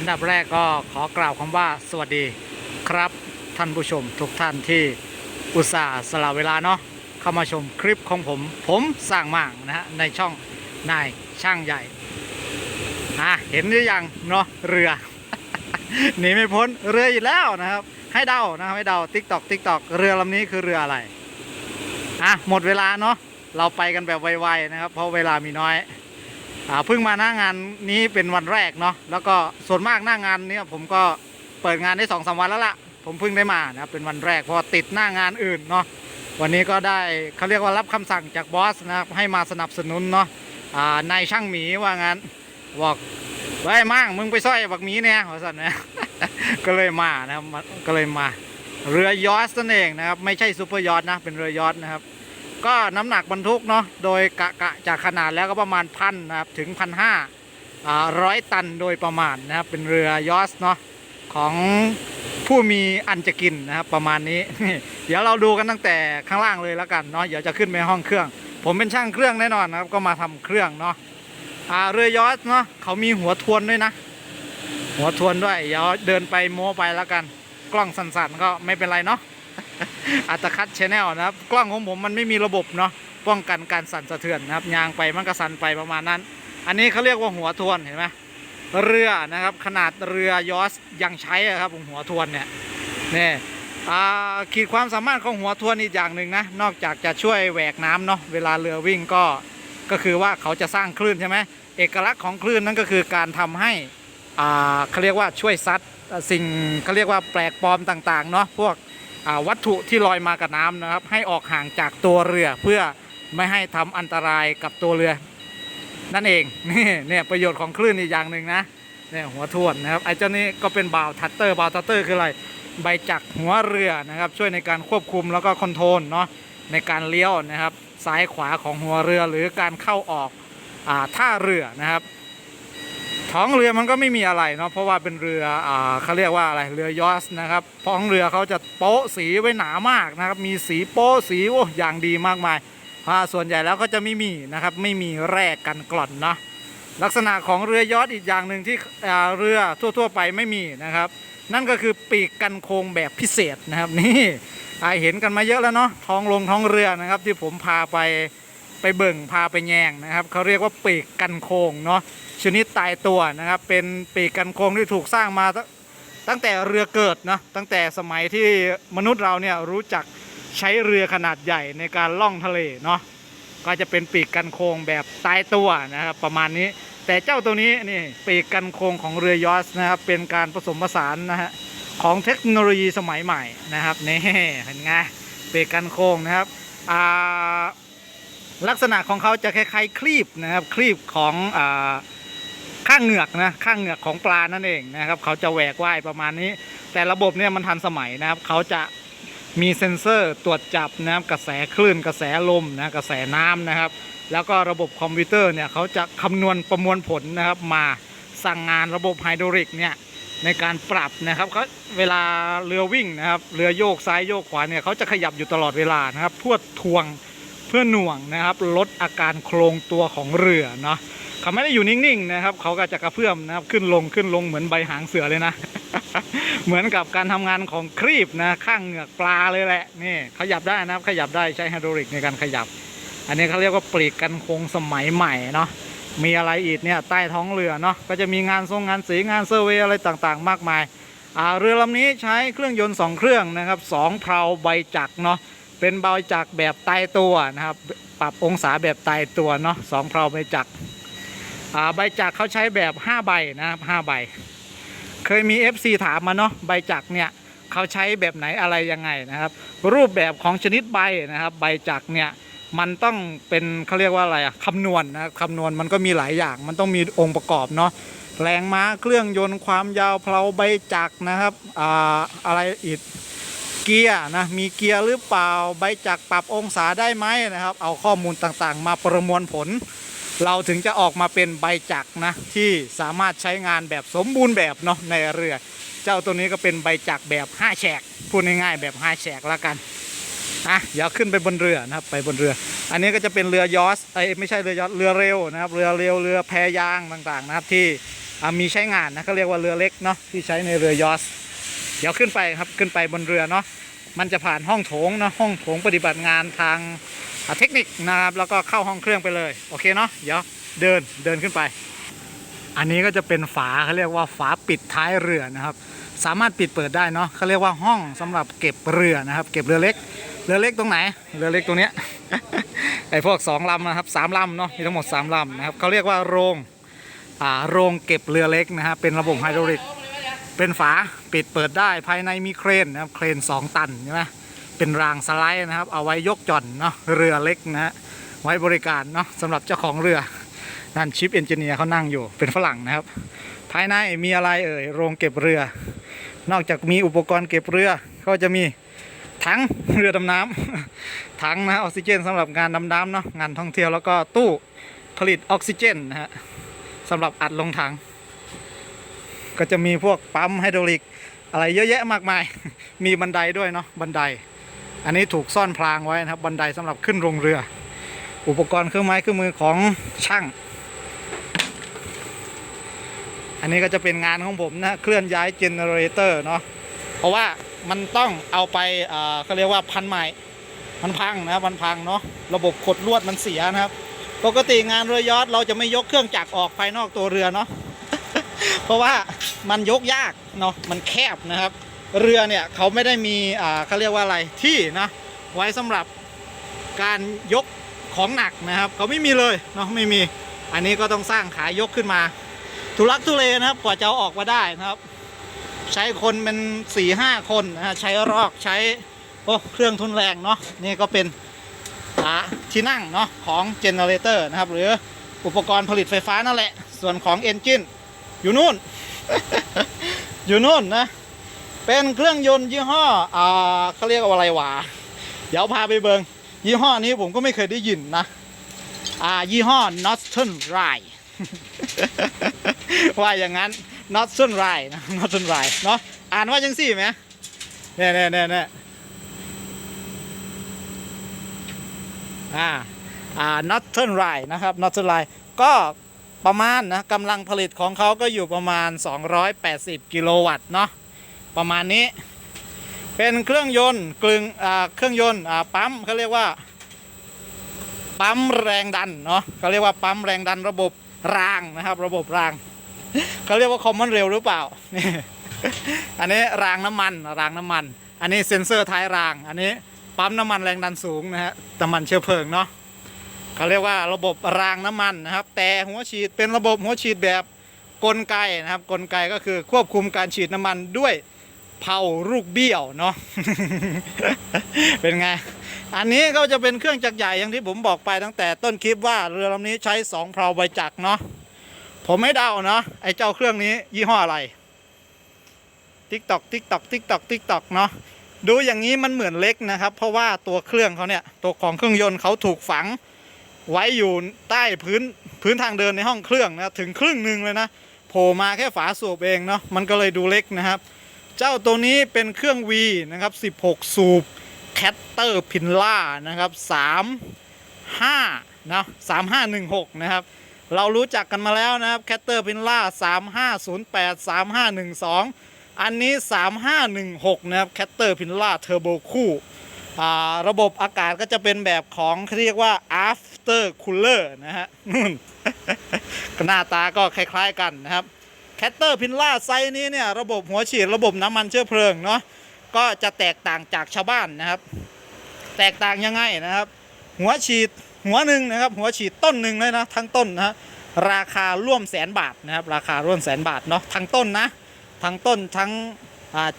อันดับแรกก็ขอกล่าวคำว่าสวัสดีครับท่านผู้ชมทุกท่านที่อุตส่าห์สละเวลาเนาะเข้ามาชมคลิปของผม ผมสร้างมั่งนะฮะในช่องนายช่างใหญ่อะเห็นหรือยังเนาะเรือหนีไม่พ้นเรืออีกแล้วนะครับ ให้เดานะครับให้เดาติ๊กตอกติ๊กตอกเรือลำนี้คือเรืออะไรอะหมดเวลาเนาะเราไปกันแบบไวๆนะครับ เพราะเวลามีน้อย อ่าเพิ่งมาหน้างานนี้เป็นวันแรกเนาะแล้วก็ส่วนมากหน้างานเนี้ยผมก็เปิดงานได้สองสามวันแล้วล่ะ ผมเพิ่งได้มานะเป็นวันแรกเพราะติดหน้างานอื่นเนาะวันนี้ก็ได้เขาเรียกว่ารับคำสั่งจากบอสนะครับให้มาสนับสนุนเนาะนายช่างหมีว่างั้นบอกไว้มั่งมึงไปสร้อยบักหมีเนี่ยหัวสันนะก็เลยมานะครับก็เลยมาเรือยอชต์นั่นเองนะครับไม่ใช่ซูเปอร์ยอชต์นะเป็นเรือยอชต์นะครับ ก็น้ำหนักบรรทุกเนาะโดยกะกะจากขนาดแล้วก็ประมาณพันนะครับถึงพันห้าร้อยตันโดยประมาณนะครับเป็นเรือยอสเนาะของผู้มีอันจะกินนะครับประมาณนี้ เดี๋ยวเราดูกันตั้งแต่ข้างล่างเลยแล้วกันเนาะเดี๋ยวจะขึ้นไปห้องเครื่อง ผมเป็นช่างเครื่องแน่นอนนะครับก็มาทำเครื่องเนาะเรือยอสเนาะเขามีหัวทวนด้วยนะ หัวทวนด้วยเดี๋ยวเดินไปโม้ไปแล้วกัน กล้องสั่นๆก็ไม่เป็นไรเนาะ อัตคัดชแนลนะครับ กล้องของผมมันไม่มีระบบเนาะป้องกันการสั่นสะเทือนนะครับยางไปมันก็สั่นไปประมาณนั้น อันนี้เขาเรียกว่าหัวทวนเห็นไหมเรือนะครับขนาดเรือยอสยังใช้ครับหัวทวนเนี่ยนี่ขีดความสามารถของหัวทวนอีกอย่างหนึ่งนะนอกจากจะช่วยแหวกน้ำเนาะเวลาเรือวิ่งก็ก็คือว่าเขาจะสร้างคลื่นใช่ไหมเอกลักษณ์ของคลื่นนั่นก็คือการทำให้เขาเรียกว่าช่วยซัดสิ่งเขาเรียกว่าแปลกปลอมต่างๆเนาะพวก วัตถุที่ลอยมากับน้ำนะครับ ให้ออกห่างจากตัวเรือเพื่อไม่ให้ทำอันตรายกับตัวเรือ นั่นเองนี่เนี่ยประโยชน์ของคลื่นอีกอย่างหนึ่งนะเนี่ยหัวทวนนะครับไอ้เจ้านี้ก็เป็นบาวทัตเตอร์บาวทัตเตอร์คืออะไรใบจักหัวเรือนะครับ ช่วยในการควบคุมแล้วก็คอนโทรลเนาะในการเลี้ยวนะครับ ซ้ายขวาของหัวเรือหรือการเข้าออกอ่าท่าเรือนะครับ ท้องเรือมันก็ไม่มีอะไรเนาะเพราะว่าเป็นเรืออ่าเขาเรียกว่าอะไรเรือยอสนะครับท้องเรือเขาจะโป๊ะสีไว้หนามากนะครับมีสีโป๊ะสีโอ้อย่างดีมากมายอ่าส่วนใหญ่แล้วก็จะไม่มีนะครับไม่มีแร่กันกร่อนเนาะลักษณะของเรือยอสอีกอย่างหนึ่งที่เรือทั่ว ๆ ไปไม่มีนะครับ นั่นก็คือปีกกันโค้งแบบพิเศษนะครับนี่อ่าเห็นกันมาเยอะแล้วเนาะท้องลงท้องเรือนะครับที่ผมพาไป ไปเบิ่งพาไปแยงนะครับเขาเรียกว่าปีกกันโคงเนาะชนิดตายตัวนะครับเป็นปีกกันโคงที่ถูกสร้างมาตั้งแต่เรือเกิดนะตั้งแต่สมัยที่มนุษย์เราเนี่ยรู้จักใช้เรือขนาดใหญ่ในการล่องทะเลเนาะก็จะเป็นปีกกันโคงแบบตายตัวนะครับประมาณนี้ แต่เจ้าตัวนี้นี่ปีกกันโคงของเรือยอสนะครับเป็นการผสมผสานนะฮะของเทคโนโลยีสมัยใหม่นะครับนี่เห็นไงปีกกันโคงนะครับอ่า ลักษณะของเขาจะคล้ายๆคลีบนะครับคลีบของอข้างเหงือกนะข้างเหงือกของปลานั่นเองนะครับเขาจะแหวกว่ายประมาณนี้ แต่ระบบเนี่ยมันทันสมัยนะครับ เขาจะมีเซ็นเซอร์ตรวจจับนะครับกระแสคลื่นกระแสลมนะกระแสน้ำนะครับ แล้วก็ระบบคอมพิวเตอร์เนี่ยเขาจะคำนวณประมวลผลนะครับมาสั่งงานระบบไฮดรอลิกเนี่ยในการปรับนะครับเขาเวลาเรือวิ่งนะครับเรือโยกซ้ายโยกขวาเนี่ยเขาจะขยับอยู่ตลอดเวลานะครับพื่อทวง เพื่อหน่วงนะครับ ลดอาการโครงตัวของเรือเนาะเขาไม่ได้อยู่นิ่งๆนะครับ เขาก็จะกระเพื่อมนะครับขึ้นลงขึ้นลงเหมือนใบหางเสือเลยนะ เหมือนกับการทำงานของครีบนะข้างเหงือกปลาเลยแหละนี่ขยับได้นะครับขยับได้ใช้ไฮดรอลิกในการขยับ อันนี้เขาเรียกว่าปลีกกันโครงสมัยใหม่เนาะมีอะไรอีกเนี่ยใต้ท้องเรือเนาะก็จะมีงานทรงงานสีงานเซอร์เวย์อะไรต่างๆ มากมายอาเรือลำนี้ใช้เครื่องยนต์สองเครื่องนะครับสองเพลาใบจักรเนาะ เป็นเบาจักรแบบตายตัวนะครับ ปรับองศาแบบตายตัวเนาะสองเพลาใบจักรใบจักรเขาใช้แบบ5ใบนะครับ5ใบ เคยมี FC ถามมาเนาะใบจักรเนี่ยเขาใช้แบบไหนอะไรยังไงนะครับ รูปแบบของชนิดใบนะครับ ใบจักรเนี่ยมันต้องเป็นเขาเรียกว่าอะไรอะคำนวณนะครับคำนวณมันก็มีหลายอย่าง มันต้องมีองค์ประกอบเนาะแรงม้าเครื่องยนต์ความยาวเพลาใบจักรนะครับอ่าอะไรอีก เกียร์นะมีเกียร์หรือเปล่าใบจักรปรับองศาได้ไหมนะครับ เอาข้อมูลต่างๆ มาประมวลผล เราถึงจะออกมาเป็นใบจักรนะที่สามารถใช้งานแบบสมบูรณ์แบบเนาะในเรือ เจ้าตัวนี้ก็เป็นใบจักรแบบ5แฉกพูดง่ายๆแบบ5แฉกแล้วกันอะเดี๋ยวขึ้นไปบนเรือนะครับไปบนเรือ อันนี้ก็จะเป็นเรือยอสไอไม่ใช่เรือยอสเรือเร็วนะครับเรือเร็วเรือแพยางต่างๆ นะครับที่มีใช้งานนะเขาเรียกว่าเรือเล็กเนาะที่ใช้ในเรือยอส เดี๋ยวขึ้นไปครับขึ้นไปบนเรือเนาะมันจะผ่านห้องโถงนะห้องโถงปฏิบัติงานทางเทคนิคนะครับแล้วก็เข้าห้องเครื่องไปเลยโอเคเนาะเดี๋ยวเดินเดินขึ้นไป อันนี้ก็จะเป็นฝาเขาเรียกว่าฝาปิดท้ายเรือนะครับ สามารถปิดเปิดได้เนาะเขาเรียกว่าห้องสำหรับเก็บเรือนะครับ เก็บเรือเล็ก เรือเล็กตรงไหน เรือเล็กตรงเนี้ยไอพวกสองลำนะครับสามลำเนาะมีทั้งหมดสามลำนะครับเขาเรียกว่าโรงอ่าโรงเก็บเรือเล็กนะครับเป็นระบบไฮดรอลิก เป็นฝาปิดเปิดได้ภายในมีเครนนะครับเครน 2 ตันใช่ไหมเป็นรางสไลด์นะครับ เอาไว้ยกจอนเนาะเรือเล็กนะฮะไว้บริการเนาะสำหรับเจ้าของเรือนั่นชิปเอนจิเนียร์เขานั่งอยู่เป็นฝรั่งนะครับ ภายในมีอะไรเอ่ยโรงเก็บเรือ นอกจากมีอุปกรณ์เก็บเรือก็จะมีถังเรือดำน้ำถังนะออกซิเจนสำหรับงานดำน้ำเนาะงานท่องเที่ยวแล้วก็ตู้ผลิตออกซิเจนนะฮะสำหรับอัดลงถัง ก็จะมีพวกปั๊มไฮดรอลิก อะไรเยอะแยะมากมาย มีบันไดด้วยเนาะบันได อันนี้ถูกซ่อนพรางไว้นะครับ บันไดสำหรับขึ้นโรงเรือ อุปกรณ์เครื่องไม้เครื่องมือของช่าง อันนี้ก็จะเป็นงานของผมนะเคลื่อนย้ายเจเนเรเตอร์เนาะเพราะว่ามันต้องเอาไปอ่าเขาเรียกว่าพันใหม่มันพังนะครับมันพังเนาะระบบขดลวดมันเสียนะครับ ปกติงานเรือยอชต์เราจะไม่ยกเครื่องจักรออกภายนอกตัวเรือเนาะเพราะว่า มันยกยากเนาะมันแคบนะครับ เรือเนี่ยเขาไม่ได้มีอ่าเขาเรียกว่าอะไรที่นะไว้สำหรับการยกของหนักนะครับเขาไม่มีเลยเนาะไม่มีอันนี้ก็ต้องสร้างขายกขึ้นมา ทุลักทุเลนะครับกว่าจะเอาออกมาได้นะครับ ใช้คนเป็น4ี่ห้าคนนะฮะใช้รอกใช้โอ้เครื่องทุนแรงเนาะนี่ก็เป็นขาที่นั่งเนาะของเจเนเรเตอร์นะครับ หรืออุปกรณ์ผลิตไฟฟ้านั่นแหละ ส่วนของเอนจินอยู่นู่น อยู่นู่นนะ เป็นเครื่องยนต์ยี่ห้อ อ่าเขาเรียกว่าอะไรวะ เดี๋ยวพาไปเบิง ยี่ห้อนี้ผมก็ไม่เคยได้ยินนะ อ่า ยี่ห้อ Northern Ride ว่าอย่างนั้น Northern Ride นะ Northern Ride เนาะ อ่านว่าจังสี่ไหมเนี่ยเนี่ยเนี่ยเนี่ยอ่า อ่า Northern Ride นะครับ Northern Ride ก็ ประมาณนะกำลังผลิตของเขาก็อยู่ประมาณ 280 กิโลวัตต์เนาะประมาณนี้ เป็นเครื่องยนต์กลึงอ่าเครื่องยนต์อ่าปั๊มเขาเรียกว่าปั๊มแรงดันเนาะเขาเรียกว่าปั๊มแรงดันระบบรางนะครับ ระบบรางเขาเรียกว่าคอมมอนเรลหรือเปล่านี่อันนี้รางน้ำมันรางน้ำมัน อันนี้เซ็นเซอร์ท้ายราง อันนี้ปั๊มน้ำมันแรงดันสูงนะฮะน้ำมันเชื้อเพลิงเนาะ เขาเรียกว่าระบบรางน้ำมันนะครับ แต่หัวฉีดเป็นระบบหัวฉีดแบบกลไกนะครับ กลไกก็คือควบคุมการฉีดน้ำมันด้วยเผาลูกเบี้ยวเนาะเป็นไง อันนี้ก็จะเป็นเครื่องจักรใหญ่อย่างที่ผมบอกไปตั้งแต่ต้นคลิปว่าเรือลำนี้ใช้สองเพลาใบจักรเนาะผมไม่เดาเนาะไอ้เจ้าเครื่องนี้ยี่ห้ออะไรติ๊กตอกติ๊กตอกติ๊กตอกติ๊กตอกเนาะดูอย่างนี้มันเหมือนเล็กนะครับ เพราะว่าตัวเครื่องเขาเนี่ยตัวของเครื่องยนต์เขาถูกฝัง ไว้อยู่ใต้พื้นพื้นทางเดินในห้องเครื่องนะถึงครึ่งหนึ่งเลยนะโผล่มาแค่ฝาสูบเองเนาะมันก็เลยดูเล็กนะครับ เจ้าตัวนี้เป็นเครื่อง V นะครับ 16 สูบแคตเตอร์พินล่านะครับ 3 5นะ3516 นะครับ เรารู้จักกันมาแล้วนะครับแคตเตอร์พินล่า 3508 3512 อันนี้ 3516 นะครับแคตเตอร์พินล่าเทอร์โบคู่ ระบบอากาศก็จะเป็นแบบของเรียกว่า after cooler นะฮะนู่นหน้าตาก็คล้าย ๆ กันนะครับแคตเตอร์พินล่าไซส์นี้เนี่ยระบบหัวฉีดระบบน้ำมันเชื้อเพลิงเนาะก็จะแตกต่างจากชาวบ้านนะครับ แตกต่างยังไงนะครับ หัวฉีดหัวหนึ่งนะครับ หัวฉีดต้นหนึ่งเลยนะทั้งต้นนะราคาร่วมแสนบาทนะครับ ราคาร่วมแสนบาทเนาะทั้งต้นนะทั้งต้นทั้ง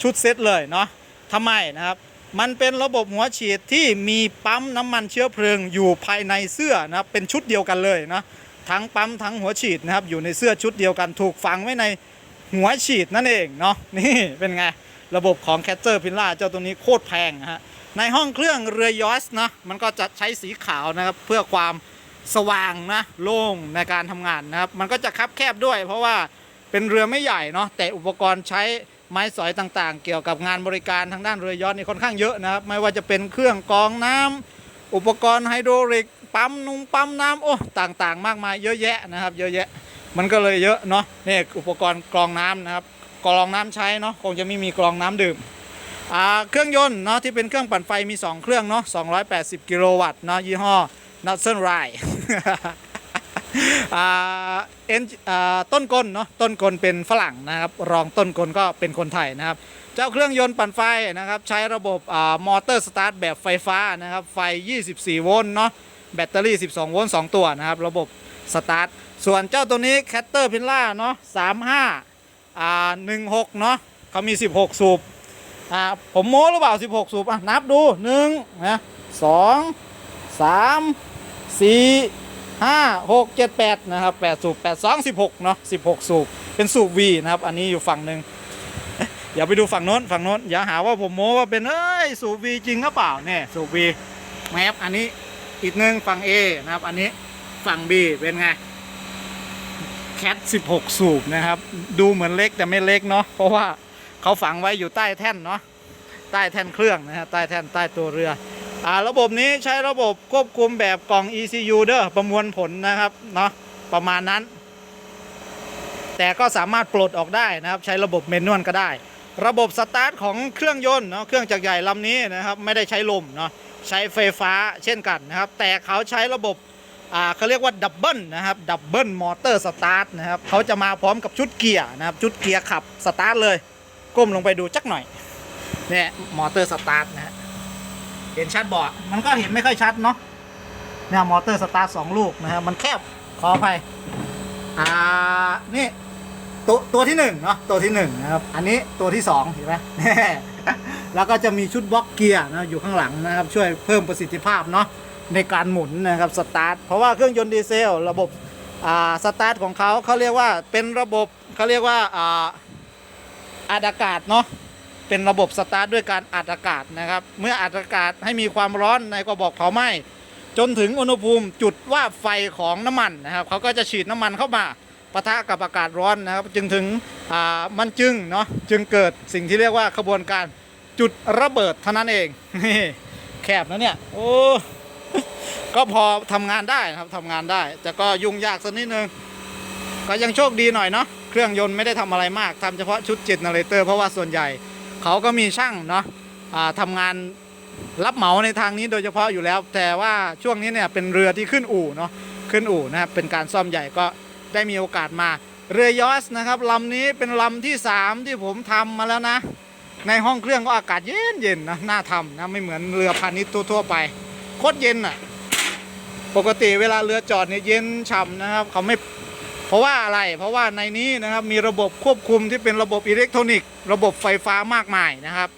ชุดเซตเลยเนาะทำไมนะครับ มันเป็นระบบหัวฉีดที่มีปั๊มน้ำมันเชื้อเพลิงอยู่ภายในเสื้อนะครับเป็นชุดเดียวกันเลยนะทั้งปั๊มทั้งหัวฉีดนะครับอยู่ในเสื้อชุดเดียวกันถูกฝังไว้ในหัวฉีดนั่นเองเนาะนี่เป็นไงระบบของแค t เ e อร์พินล่าเจ้าตัวนี้โคตรแพงนะฮะในห้องเครื่องเรือยอสนะมันก็จะใช้สีขาวนะครับเพื่อความสว่างนะโล่งในการทำงานนะครับมันก็จะคับแคบด้วย เพราะว่าเป็นเรือไม่ใหญ่เนาะแต่อุปกรณ์ใช้ ไม้สอยต่างๆ เกี่ยวกับงานบริการทางด้านเรือยอสนี่ค่อนข้างเยอะนะครับ ไม่ว่าจะเป็นเครื่องกรองน้ำอุปกรณ์ไฮโดรลิกปั๊มนุ่งปั๊มน้ำโอ้ต่างๆ มากมายเยอะแยะนะครับ เยอะแยะมันก็เลยเยอะเนาะนี่อุปกรณ์กรองน้ำนะครับกรองน้ำใช้เนาะคงจะไม่มีกรองน้ำดื่มเครื่องยนต์เนาะที่เป็นเครื่องปั่นไฟมี 2 เครื่องเนาะ280 กิโลวัตต์เนาะยี่ห้อ n u t s o n r i อ่า เอ็นต้นกลเนาะต้นกลเป็นฝรั่งนะครับ รองต้นกลก็เป็นคนไทยนะครับ เจ้าเครื่องยนต์ปั่นไฟนะครับใช้ระบบมอเตอร์สตาร์ทแบบไฟฟ้านะครับ ไฟ 24 โวลต์เนาะแบตเตอรี่ 12 โวลต์2ตัวนะครับ ระบบสตาร์ทส่วนเจ้าตัวนี้แคตเตอร์พิลล่าเนาะ35อ่า16 เนาะเขามี 16 สูบอ่าผมโม้หรือเปล่า 16 สูบอะนับดู1นะ2 3 4 5 6 7 8 นะครับ 8 สูบ 8 2 16 เนาะ16 สูบ เป็นสูบ V นะครับ อันนี้อยู่ฝั่งหนึ่งอย่าไปดูฝั่งโน้น ฝั่งโน้น อย่าหาว่าผมโม้ว่าเป็น เอ้ย สูบ V จริงหรือเปล่าเนี่ยสูบ V แมปอันนี้อีกหนึ่งฝั่ง A นะครับ อันนี้ฝั่ง B เป็นไงแคท16 สูบนะครับ ดูเหมือนเล็กแต่ไม่เล็กเนาะ เพราะว่าเขาฝังไว้อยู่ใต้แท่นเนาะ ใต้แท่นเครื่องนะฮะ ใต้แท่นใต้ตัวเรือ อ่าระบบนี้ใช้ระบบควบคุมแบบกล่อง ECU เด้อประมวลผลนะครับเนาะประมาณนั้น แต่ก็สามารถปลดออกได้นะครับใช้ระบบเมนนวลก็ได้ ระบบสตาร์ทของเครื่องยนต์เนาะเครื่องจักรใหญ่ลำนี้นะครับไม่ได้ใช้ลมเนาะใช้ไฟฟ้าเช่นกันนะครับ แต่เขาใช้ระบบอ่าเขาเรียกว่าดับเบิลนะครับดับเบิลมอเตอร์สตาร์ทนะครับเขาจะมาพร้อมกับชุดเกียร์นะครับชุดเกียร์ขับสตาร์ทเลย ก้มลงไปดูจักหน่อยเนี่ยมอเตอร์สตาร์ทนะฮะ เห็นชัดบ่มันก็เห็นไม่ค่อยชัดเนาะเนี่ยมอเตอร์สตาร์ทสองลูกนะครับมันแคบขออภัยอ่านี่ตัวตัวที่หนึ่งเนาะตัวที่หนึ่งนะครับอันนี้ตัวที่สองเห็นไหม แล้วก็จะมีชุดบล็อกเกียร์นะอยู่ข้างหลังนะครับช่วยเพิ่มประสิทธิภาพเนาะในการหมุนนะครับสตาร์ทเพราะว่าเครื่องยนต์ดีเซลระบบอ่าสตาร์ทของเขาเขาเรียกว่าเป็นระบบเขาเรียกว่าอ่าอัดอากาศเนาะ เป็นระบบสตาร์ทด้วยการอัดอากาศนะครับ เมื่ออัดอากาศให้มีความร้อนในกระบอกเผาไหม้จนถึงอุณหภูมิจุดว่าไฟของน้ำมันนะครับเขาก็จะฉีดน้ำมันเข้ามาปะทะกับอากาศร้อนนะครับ จึงถึงมันจึงเนาะจึงเกิดสิ่งที่เรียกว่าขบวนการจุดระเบิดเท่านั้นเองนี่แคบนะเนี่ยโอ้ก็พอทำงานได้นะครับทำงานได้ แต่ก็ยุ่งยากสักนิดนึงก็ยังโชคดีหน่อยเนาะเครื่องยนต์ไม่ได้ทำอะไรมากทำเฉพาะชุดเจ็ดนาเรเตอร์เพราะว่าส่วนใหญ่ เขาก็มีช่างเนาะทำงานรับเหมาในทางนี้โดยเฉพาะอยู่แล้ว แต่ว่าช่วงนี้เนี่ยเป็นเรือที่ขึ้นอู่เนาะขึ้นอู่นะครับเป็นการซ่อมใหญ่ก็ได้มีโอกาสมาเรือยอสนะครับลำนี้เป็นลำที่ 3 ที่ผมทำมาแล้วนะ ในห้องเครื่องก็อากาศเย็นเย็นนะน่าทำนะไม่เหมือนเรือพาณิชย์ทั่วๆไปโคตรเย็นอะปกติเวลาเรือจอดเนี่ยเย็นฉ่ำนะครับ เขาไม่ เพราะว่าอะไรเพราะว่าในนี้นะครับมีระบบควบคุมที่เป็นระบบอิเล็กทรอนิกส์ระบบไฟฟ้ามากมายนะครับ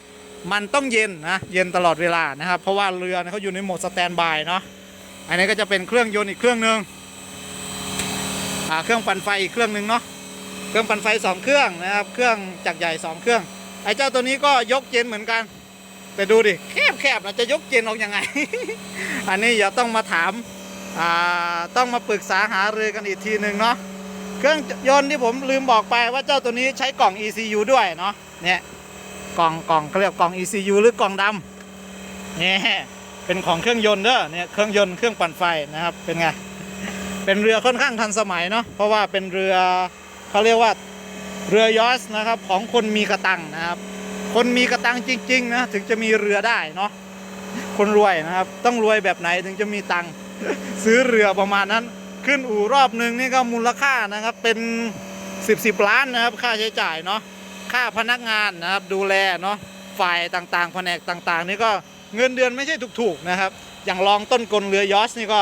มันต้องเย็นนะเย็นตลอดเวลานะครับ เพราะว่าเรือเขาอยู่ในโหมดสแตนบายเนาะอันนี้ก็จะเป็นเครื่องยนต์อีกเครื่องหนึ่งเครื่องปั่นไฟอีกเครื่องหนึ่งเนาะเครื่องปั่นไฟสองเครื่องนะครับ เครื่องจักรใหญ่สองเครื่อง ไอ้เจ้าตัวนี้ก็ยกเจนเหมือนกัน แต่ดูดิแคบๆนะจะยกเจนออกยังไง อันนี้อย่าต้องมาถามต้องมาปรึกษาหารือกันอีกทีหนึ่งเนาะ เครื่องยนต์ที่ผมลืมบอกไปว่าเจ้าตัวนี้ใช้กล่อง ECU ด้วยเนาะเนี่ยกล่องกล่องเขาเรียกกล่อง ECU หรือกล่องดำเนี่ยเป็นของเครื่องยนต์เด้อเนี่ยเครื่องยนต์เครื่องปั่นไฟนะครับเป็นไงเป็นเรือค่อนข้างทันสมัยเนาะเพราะว่าเป็นเรือเขาเรียกว่าเรือยอสนะครับของคนมีกระตังนะครับ คนมีกระตังจริงๆนะถึงจะมีเรือได้เนาะคนรวยนะครับ ต้องรวยแบบไหนถึงจะมีตังซื้อเรือประมาณนั้น ขึ้นอู่รอบหนึ่งนี่ก็มูลค่านะครับเป็น 10บสล้านนะครับ ค่าใช้จ่ายเนาะค่าพนักงานนะครับดูแลเนาะฝ่ายต่างๆแผนกต่างๆ นี่ก็เงินเดือนไม่ใช่ถูกๆนะครับ อย่างรองต้นกลเรือยอสนี่ก็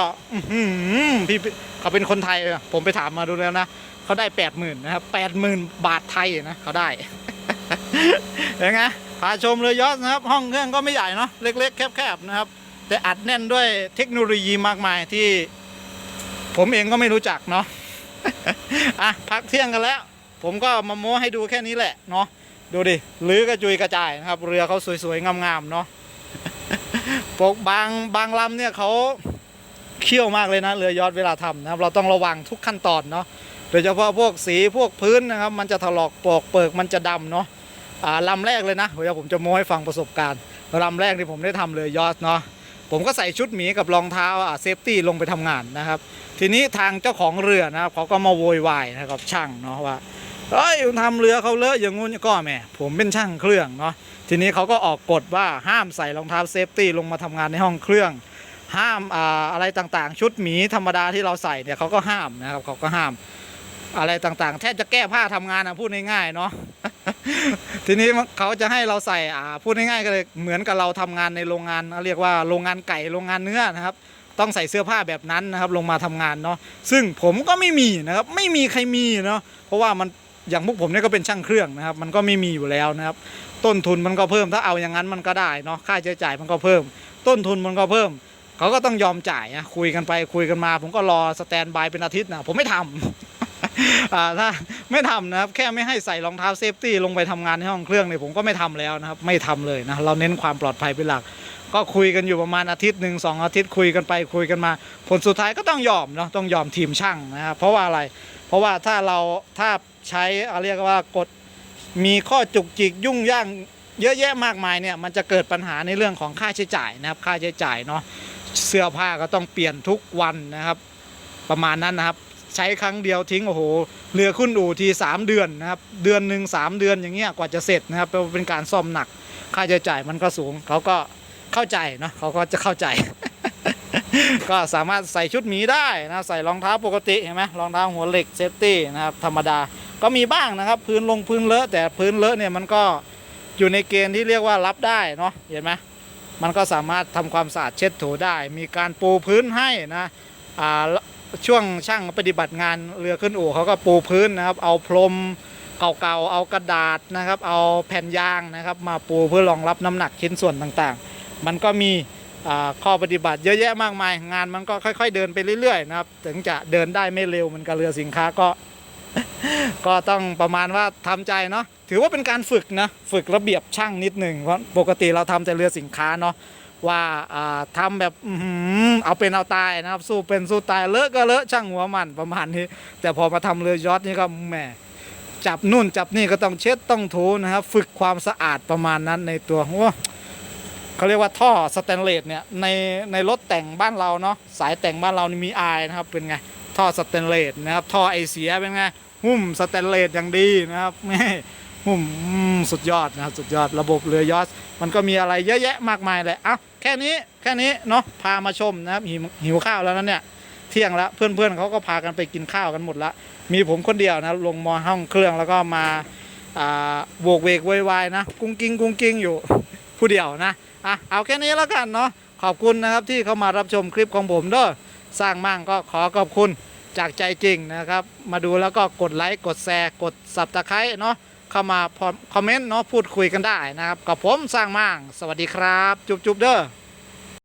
พี่เขาเป็นคนไทยผมไปถามมาดูแล้วนะเขาได้แปดหมื่นนะครับแปดหมื่นบาทไทยนะเขาได้เห็นไงพาชมเรือยอสนะครับ ห้องเครื่องก็ไม่ใหญ่เนาะเล็กๆ แคบๆนะครับ แต่อัดแน่นด้วยเทคโนโลยีมากมายที่ ผมเองก็ไม่รู้จักเนาะอะพักเที่ยงกันแล้ว ผมก็มาโม้ให้ดูแค่นี้แหละเนาะดูดิลือกระจุยกระจายนะครับ เรือเขาสวยๆงามๆเนาะปกบางบางลำเนี่ยเขาเขี้ยวมากเลยนะเรือยอดเวลาทำนะครับ เราต้องระวังทุกขั้นตอนเนาะโดยเฉพาะพวกสีพวกพื้นนะครับ มันจะถลอกปอกเปิกมันจะดำเนาะอ่าลำแรกเลยนะเดี๋ยวผมจะโม้ให้ฟังประสบการณ์ลำแรกที่ผมได้ทำเรือยอดเนาะ ผมก็ใส่ชุดหมีกับรองเท้าอ่าเซฟตี้ลงไปทำงานนะครับ ทีนี้ทางเจ้าของเรือนะครับเขาก็มาโวยวายนะครับช่างเนาะว่าเอ้ยทำเรือเขาเลอะอย่างงู้นก็แม่ผมเป็นช่างเครื่องเนาะทีนี้เขาก็ออกกฎว่าห้ามใส่รองเท้าเซฟตี้ลงมาทำงานในห้องเครื่อง ห้ามอาอะไรต่างๆ ชุดหมีธรรมดาที่เราใส่เนี่ยเขาก็ห้ามนะครับเขาก็ห้าม อะไรต่างๆ แทบจะแก้ผ้าทำงานนะพูดง่ายๆเนาะ ทีนี้เขาจะให้เราใส่อ่าพูดง่ายๆก็เลยเหมือนกับเราทำงานในโรงงานเขาเรียกว่าโรงงานไก่โรงงานเนื้อนะครับ ต้องใส่เสื้อผ้าแบบนั้นนะครับลงมาทำงานเนาะซึ่งผมก็ไม่มีนะครับไม่มีใครมีเนาะเพราะว่ามันอย่างพวกผมเนี่ยก็เป็นช่างเครื่องนะครับ มันก็ไม่มีอยู่แล้วนะครับ ต้นทุนมันก็เพิ่มถ้าเอาอย่างนั้นมันก็ได้เนาะค่าใช้จ่ายมันก็เพิ่ม ต้นทุนมันก็เพิ่มเขาก็ต้องยอมจ่ายนะคุยกันไปคุยกันมา ผมก็รอสแตนบายเป็นอาทิตย์นะผมไม่ทำ อ่าถ้าไม่ทำนะครับแค่ไม่ให้ใส่รองเท้าเซฟตี้ลงไปทำงานในห้องเครื่องเนี่ยผมก็ไม่ทำแล้วนะครับไม่ทำเลยนะเราเน้นความปลอดภัยเป็นหลัก ก็คุยกันอยู่ประมาณอาทิตย์หนึ่งสองอาทิตย์คุยกันไปคุยกันมา ผลสุดท้ายก็ต้องยอมเนาะต้องยอมทีมช่างนะครับเพราะว่าอะไรเพราะว่าถ้าเราถ้าใช้เรียกว่ากฎมีข้อจุกจิกยุ่งยางเยอะแยะมากมายเนี่ยมันจะเกิดปัญหาในเรื่องของค่าใช้จ่ายนะครับค่าใช้จ่ายเนาะเสื้อผ้าก็ต้องเปลี่ยนทุกวันนะครับ ประมาณนั้นนะครับ ใช้ครั้งเดียวทิ้งโอ้โหเรือขึ้นอู่ทีสามเดือนนะครับเดือนหนึ่งสามเดือนอย่างเงี้ยกว่าจะเสร็จนะครับเป็นการซ่อมหนักค่าใช้จ่ายมันก็สูงเขาก็เข้าใจเนาะเขาก็จะเข้าใจ ก็สามารถใส่ชุดหมีได้นะใส่รองเท้าปกติเห็นไหมรองเท้าหัวเหล็กเซฟตี้นะครับธรรมดาก็มีบ้างนะครับ พื้นลงพื้นเลอะแต่พื้นเลอะเนี่ยมันก็อยู่ในเกณฑ์ที่เรียกว่ารับได้เนาะเห็นไหมมันก็สามารถทำความสะอาดเช็ดถูได้ มีการปูพื้นให้นะอ่า ช่วงช่างปฏิบัติงานเรือขึ้นอู่เขาก็ปูพื้นนะครับ เอาพรมเก่าๆเอากระดาษนะครับ เอาแผ่นยางนะครับ มาปูเพื่อรองรับน้ำหนักชิ้นส่วนต่างๆ มันก็มีข้อปฏิบัติเยอะแยะมากมาย งานมันก็ค่อยๆเดินไปเรื่อยๆนะครับ ถึงจะเดินได้ไม่เร็วเหมันกับเรือสินค้าก็ ก็ต้องประมาณว่าทำใจเนาะถือว่าเป็นการฝึกนะฝึกระเบียบช่างนิดหนึ่งเพราะปกติเราทำแต่เรือสินค้าเนาะ ว่าอ่าทำแบบเอาเป็นเอาตายนะครับ สู้เป็นสู้ตายเลอะก็เลอะช่างหัวมันประมาณนี้ แต่พอมาทำเรือยอทนี่ก็แหมจับนู่นจับนี่ก็ต้องเช็ดต้องถูนะครับ ฝึกความสะอาดประมาณนั้นในตัวโอ้เขาเรียกว่าท่อสแตนเลสเนี่ยในในรถแต่งบ้านเราเนาะสายแต่งบ้านเรานี่มีอายนะครับเป็นไงท่อสแตนเลสนะครับท่อไอเสียเป็นไงหุ้มสแตนเลสอย่างดีนะครับแม่ หุ้มสุดยอดนะครับสุดยอดระบบเรือยอชมันก็มีอะไรเยอะแยะมากมายเลยเอ้าแค่นี้แค่นี้เนาะพามาชมนะครับหิวหิวข้าวแล้วนะเนี่ยเที่ยงแล้วเพื่อนๆเขาก็พากันไปกินข้าวกันหมดละมีผมคนเดียวนะลงมอห้องเครื่องแล้วก็มาโวกเวกโวยวายนะ กุ้งกิ้งกุ้งกิ้งอยู่ผู้เดียวนะอะเอาแค่นี้แล้วกันเนาะขอบคุณนะครับที่เข้ามารับชมคลิปของผมเด้อสร้างมั่งก็ขอขอบคุณจากใจจริงนะครับ มาดูแล้วก็กดไลค์กดแชร์กดสับตะไคร้เนาะ เข้ามาคอมเมนต์เนาะพูดคุยกันได้นะครับ กับผมสร้างมั่งสวัสดีครับ จุ๊บเด้อ